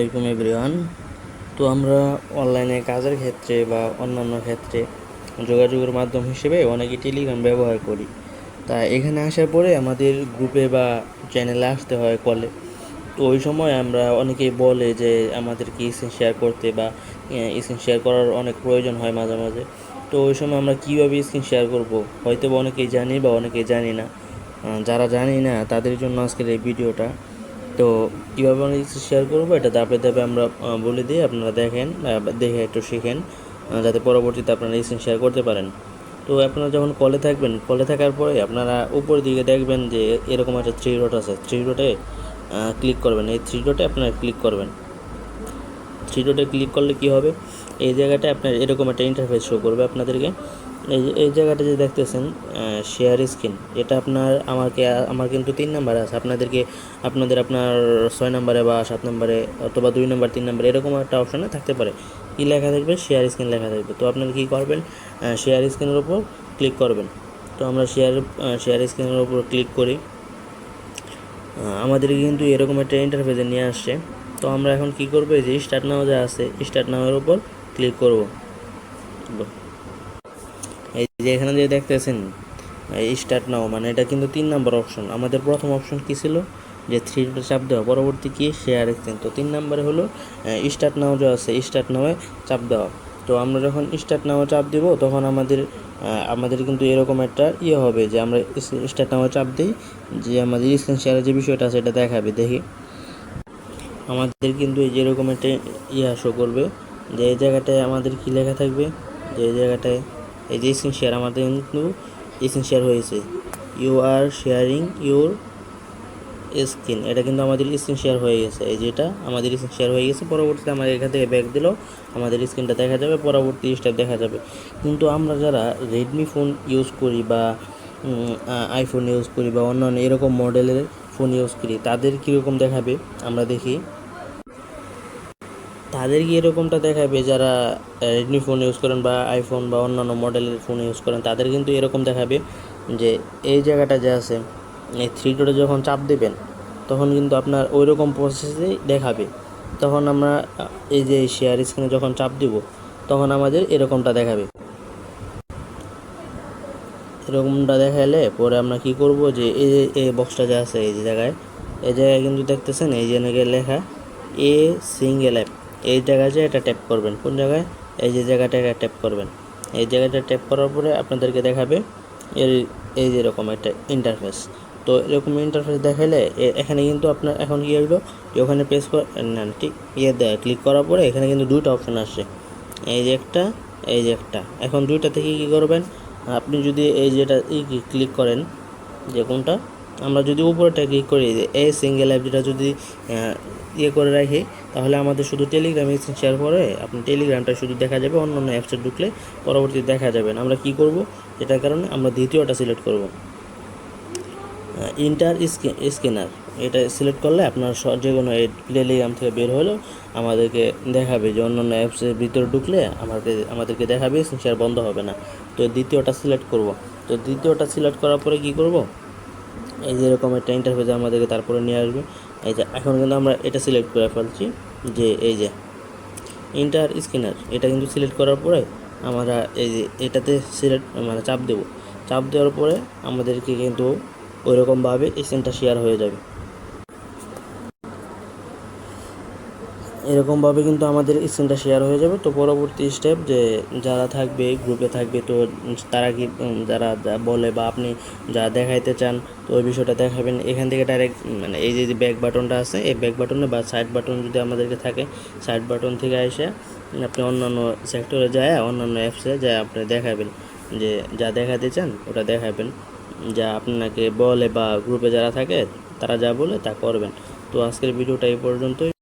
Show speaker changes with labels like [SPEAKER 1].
[SPEAKER 1] আসসালামাইকুম এভরিওয়ান। তো আমরা অনলাইনে কাজের ক্ষেত্রে বা অন্যান্য ক্ষেত্রে যোগাযোগের মাধ্যম হিসেবে অনেকে টেলিগ্রাম ব্যবহার করি। তা এখানে আসার পরে আমাদের গ্রুপে বা চ্যানেলে আসতে হয় কলে। তো ওই সময় আমরা অনেকেই বলে যে আমাদেরকে স্ক্রিন শেয়ার করতে বা স্ক্রিন শেয়ার করার অনেক প্রয়োজন হয় মাঝে মাঝে। তো ওই সময় আমরা কীভাবে স্ক্রিন শেয়ার করব? হয়তো বা অনেকেই জানি বা অনেকেই জানি না। যারা জানি না তাদের জন্য আজকের এই ভিডিওটা। তো কীভাবে আমরা শেয়ার করব, এটা ধাপে ধাপে আমরা বলে দিই, আপনারা দেখেন দেখে একটু শিখেন যাতে পরবর্তীতে আপনারা স্ক্রিন শেয়ার করতে পারেন। তো আপনারা যখন কলে থাকবেন কলে থাকার পরে আপনারা উপরের দিকে দেখবেন যে এরকম একটা থ্রি ডট আছে। থ্রি ডটে ক্লিক করবেন। এই থ্রি ডটে আপনারা ক্লিক করবেন। থ্রি ডটে ক্লিক করলে কি হবে? এই জায়গাটায় আপনার এরকম একটা ইন্টারফেস শো করবে আপনাদেরকে। এই এই জায়গাটা যে দেখতেছেন শেয়ার স্ক্রিন এটা আপনার আমাকে আমার কিন্তু তিন নাম্বার আছে। আপনাদেরকে আপনাদের আপনার ছয় নাম্বারে বা সাত নম্বরে অথবা দুই নম্বর তিন নম্বরে এরকম একটা অপশানে থাকতে পারে। কী লেখা থাকবে? শেয়ার স্ক্রিন লেখা থাকবে। তো আপনারা কী করবেন? শেয়ার স্ক্রিনের ওপর ক্লিক করবেন। তো আমরা শেয়ার শেয়ার স্ক্রিনের ওপর ক্লিক করি। আহ, আমাদের কিন্তু এরকম একটা ইন্টারফেসে নিয়ে আসছে। তো আমরা এখন কি করব? যে স্টার্ট নাও যা আছে স্টার্ট নামের উপর ক্লিক করব। এই যে এখানে যে দেখতেছেন স্টার্ট নাও মানে এটা কিন্তু তিন নম্বর অপশন আমাদের প্রথম অপশন কী ছিল? যে থ্রি চাপ দেওয়া, পরবর্তী কি? শেয়ার এক্সচেঞ্জ তো তিন নম্বরে হলো স্টার্ট নাও যে আছে স্টার্ট নাওয়ে চাপ দেওয়া। তো আমরা যখন স্টার্ট নাও চাপ দেব, তখন আমাদের আমাদের কিন্তু এরকম একটা ইয়ে হবে যে আমরা স্টার্ট নাও চাপ দিই, যে আমাদের স্ক্রিন শেয়ারের যে বিষয়টা আছে, এটা দেখাবে। দেখি। আমাদের কিন্তু এই যেরকম একটা ইয়ে শো করবে, যে এই জায়গাটায় আমাদের কী লেখা থাকবে? যে এই জায়গাটায় এই যে স্ক্রিন শেয়ার আমাদের কিন্তু স্ক্রিন শেয়ার হয়েছে। You are sharing your screen এটা কিন্তু আমাদের স্ক্রিন শেয়ার হয়ে গেছে। এই যেটা আমাদের স্ক্রিন শেয়ার হয়ে গেছে। পরবর্তীতে আমাদের এখান থেকে ব্যাক দিলেও আমাদের স্ক্রিনটা দেখা যাবে। পরবর্তী স্টেপ দেখা যাবে। কিন্তু আমরা যারা রেডমি ফোন ইউজ করি বা আইফোন ইউজ করি বা অন্যান্য এরকম মডেলের ফোন ইউজ করি, তাদের কীরকম দেখাবে? আমরা দেখি। তাদের কি এরকমটা দেখাবে যারা রেডমি ফোন ইউজ করেন বা আইফোন বা অন্যান্য মডেলের ফোন ইউজ করেন, তাদের কিন্তু এরকম দেখাবে যে এই জায়গাটা যে আছে, এই থ্রি ডোরে যখন চাপ দেবেন, তখন কিন্তু আপনার ওই রকম প্রসেসেই দেখাবে। তখন আমরা এই যে শেয়ার স্ক্রিনে যখন চাপ দিব, তখন আমাদের এরকমটা দেখাবে। এরকমটা দেখালে পরে আমরা কি করব যে এই যে, এই বক্সটা যে আছে, এই জায়গায় এই জায়গায় কিন্তু দেখতেছেন, এই যে লেখা এ সিঙ্গেল অ্যাপ এই জায়গায় যে এটা ট্যাপ করবেন। কোন জায়গায়? এই যে জায়গাটা এটা ট্যাপ করবেন। এই জায়গাটা ট্যাপ করার পরে আপনাদেরকে দেখাবে এর, এই যে এরকম একটা ইন্টারফেস তো এরকম ইন্টারফেস দেখালে এখানে কিন্তু আপনার এখন কি হলো যে ওখানে প্রেস না ঠিক ইয়ে দেয় ক্লিক করার পরে এখানে কিন্তু দুইটা অপশান আসে এই যে একটা, এই যে একটা। এখন দুইটা থেকে কী করবেন? আপনি যদি এই যেটা ক্লিক করেন, যে কোনটা? আমরা যদি উপরেটা ক্লিক করি, এই সিঙ্গেল অ্যাপ যেটা যদি ইয়ে করে রাখি, তাহলে আমাদের শুধু টেলিগ্রামে শেয়ার করে, আপনি টেলিগ্রামটা শুধু দেখা যাবে, অন্য অন্য অ্যাপসে ঢুকলে পরবর্তীতে দেখা যাবে আমরা কি করব? এটার কারণে আমরা দ্বিতীয়টা সিলেক্ট করব। ইন্টার স্ক্যানার এটা সিলেক্ট করলে আপনার যে কোনো টেলিগ্রাম থেকে বের হলেও আমাদেরকে দেখাবে যে অন্য অন্য অ্যাপসের ভিতরে ঢুকলে আমাদের আমাদেরকে দেখাবে শেয়ার বন্ধ হবে না। তো দ্বিতীয়টা সিলেক্ট করব। তো দ্বিতীয়টা সিলেক্ট করার পরে কি করব? এই যে এরকম একটা ইন্টারফেস আমাদেরকে তারপরে নিয়ে আসবে। এই যে এখন কিন্তু আমরা এটা সিলেক্ট করে ফেলছি যে এই যে ইন্টার স্ক্যানার এটা কিন্তু সিলেক্ট করার পরে আমরা এই যে এটাতে সিলেক্ট মানে চাপ দেব। চাপ দেওয়ার পরে আমাদেরকে কিন্তু ওইরকমভাবে স্ক্রিনটা শেয়ার হয়ে যাবে। এরকমভাবে কিন্তু আমাদের স্ক্রিনটা শেয়ার হয়ে যাবে। তো পরবর্তী স্টেপ যে যারা থাকবে গ্রুপে থাকবে, তো তারা কি যারা বলে বা আপনি যা দেখাইতে চান, তো ওই বিষয়টা দেখাবেন। এখান থেকে ডাইরেক্ট মানে এই যে ব্যাক বাটনটা আছে, এই ব্যাক বাটনে বা সাইড বাটন যদি আমাদেরকে থাকে সাইড বাটন থেকে এসে আপনি অন্যান্য সেক্টরে যায়, অন্যান্য অ্যাপসে যায় আপনি দেখাবেন। যে যা দেখাতে চান, ওটা দেখাবেন। যা আপনাকে বলে বা গ্রুপে যারা থাকে, তারা যা বলে তা করবেন। তো আজকের ভিডিওটা এই পর্যন্তই।